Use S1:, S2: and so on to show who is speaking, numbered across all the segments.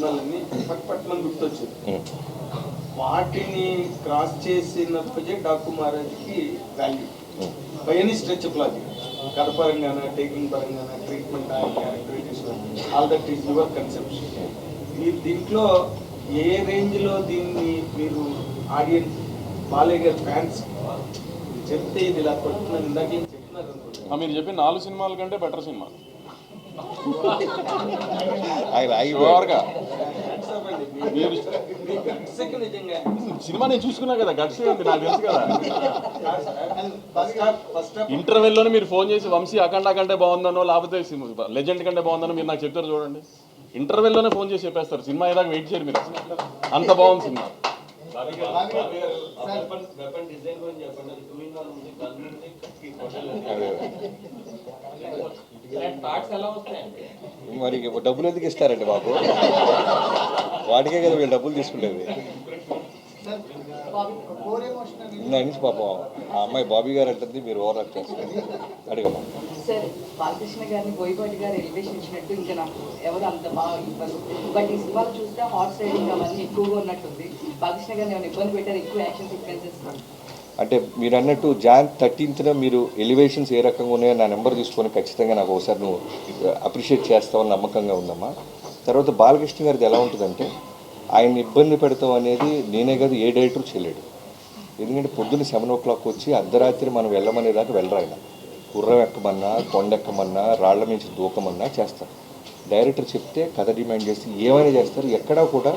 S1: సినిమాలన్నీ పట్నం గుర్తొచ్చింది. వాటిని క్రాస్ చేసినప్పుడే డాకు మహారాజ్కి value
S2: um.
S1: By any stretch of logic కథ పరంగాన taking పరంగాన treatment all that is your conception మీరు దీంట్లో ఏ రేంజ్లో దీన్ని మీరు ఆడియన్స్ బాలయ్య గారి ఫ్యాన్స్ చెప్తే ఇది ఇలా కొడుతున్నాను ఇందాక చెప్తున్నారు
S3: ఆ, మీరు చెప్పిన నాలుగు సినిమాల కంటే బెటర్ సినిమా.
S2: ఆయన
S3: సినిమా నేను చూసుకున్నా కదా గట్స్ ఉంది నాకు తెలుసు కదా.
S1: ఫస్ట్ హాఫ్ ఫస్ట్ హాఫ్
S3: ఇంటర్వెల్లోనే మీరు ఫోన్ చేసి వంశీ అఖండ కంటే బాగుందనో లేకపోతే లెజెండ్ కంటే బాగుందనో మీరు నాకు చెప్తారు చూడండి. ఇంటర్వెల్లోనే ఫోన్ చేసి చెప్పేస్తారు సినిమా ఏదాకా వెయిట్ చేయరు మీరు అసలు. అంత బాగుంది సినిమా.
S2: మరి డబ్బులు ఎందుకు ఇస్తారండి బాబు? వాటికే కదా వీళ్ళు డబ్బులు తీసుకునేది ఇందా నుంచి పాపం ఆ అమ్మాయి బాబీ గారు అంటుంది మీరు ఓవర్ యాక్ట్ చేస్తారు. అడగమ్మా
S4: సార్ బాలకృష్ణ గారిని బోయపాటి గారు ఎలివేషన్ ఇచ్చినట్టు ఇంకా నాకు ఎవరు అంత బాగా ఇవ్వరు. బట్ ఈ సినిమాలు చూస్తే హార్స్ రైడింగ్ అవన్నీ ఎక్కువగా ఉన్నట్టుంది. బాలకృష్ణ గారిని ఏమైనా ఇబ్బంది పెట్టారు ఎక్కువ యాక్షన్ సీక్వెన్సెస్.
S2: అంటే మీరు అన్నట్టు జాన్ థర్టీన్త్న మీరు ఎలివేషన్స్ ఏ రకంగా ఉన్నాయో నా నెంబర్ తీసుకొని ఖచ్చితంగా నాకు ఒకసారి నువ్వు uh, అప్రిషియేట్ చేస్తావని నమ్మకంగా ఉందమ్మా. తర్వాత బాలకృష్ణ గారిది ఎలా ఉంటుందంటే ఆయన ఇబ్బంది పెడతాం అనేది నేనే కాదు ఏ డైరెక్టర్ చేయలేడు. ఎందుకంటే పొద్దున్న సెవెన్ ఓ క్లాక్ వచ్చి అర్ధరాత్రి మనం వెళ్ళమనే దాకా వెళ్ళరు ఆయన. గుర్రం ఎక్కమన్నా కొండ ఎక్కమన్నా రాళ్ళ మించి దూకమన్నా చేస్తారు. డైరెక్టర్ చెప్తే కథ డిమాండ్ చేస్తే ఏమైనా చేస్తారు. ఎక్కడా కూడా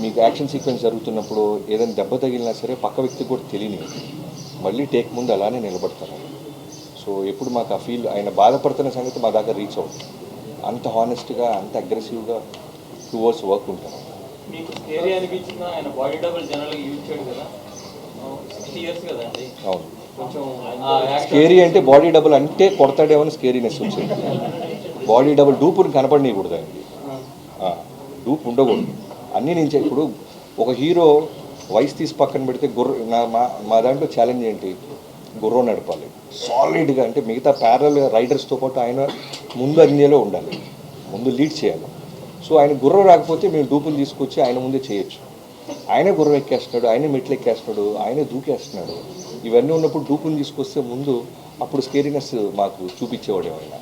S2: మీకు యాక్షన్ సీక్వెన్స్ జరుగుతున్నప్పుడు ఏదైనా దెబ్బ తగిలినా సరే పక్క వ్యక్తికి కూడా తెలియని మళ్ళీ టేక్ ముందు అలానే నిలబడతారు. సో ఎప్పుడు మాకు ఆ ఫీల్ ఆయన బాధపడుతున్న సంగతి మా దాకా రీచ్ అవుతుంది. అంత హానెస్ట్గా అంత అగ్రెసివ్గా టువర్డ్స్ వర్క్ ఉంటారు.
S5: మీకు స్కేరీ అనిపించిన ఆయన బాడీ డబుల్ జనరల్గా యూజ్ చేయడు కదా. సిక్స్టీ ఇయర్స్ కదండి
S2: అవును.
S5: కొంచెం ఆ యాక్షన్
S2: స్కేరీ అంటే బాడీ డబుల్ అంటే కొడతాడేమో స్కేరీనెస్ వచ్చింది. బాడీ డబుల్ డూపుని కనపడనీయకూడదు ఆ, డూప్ ఉండకూడదు. అన్నీ నేను ఇప్పుడు ఒక హీరో వయసు తీసి పక్కన పెడితే గుర్ర నా మా మా దాంట్లో ఛాలెంజ్ ఏంటి? గుర్రం నడపాలి. సాలిడ్గా అంటే మిగతా ప్యారల్ రైడర్స్తో పాటు ఆయన ముందు అందేలో ఉండాలి. ముందు లీడ్ చేయాలి. సో ఆయన గుర్రం రాకపోతే మేము డూపులు తీసుకొచ్చి ఆయన ముందే చేయొచ్చు. ఆయనే గుర్రం ఎక్కేస్తున్నాడు ఆయనే మెట్లు ఎక్కేస్తున్నాడు ఆయనే దూకేస్తున్నాడు. ఇవన్నీ ఉన్నప్పుడు డూపుని తీసుకొస్తే ముందు అప్పుడు స్కేరినెస్ మాకు చూపించేవాడు ఆయన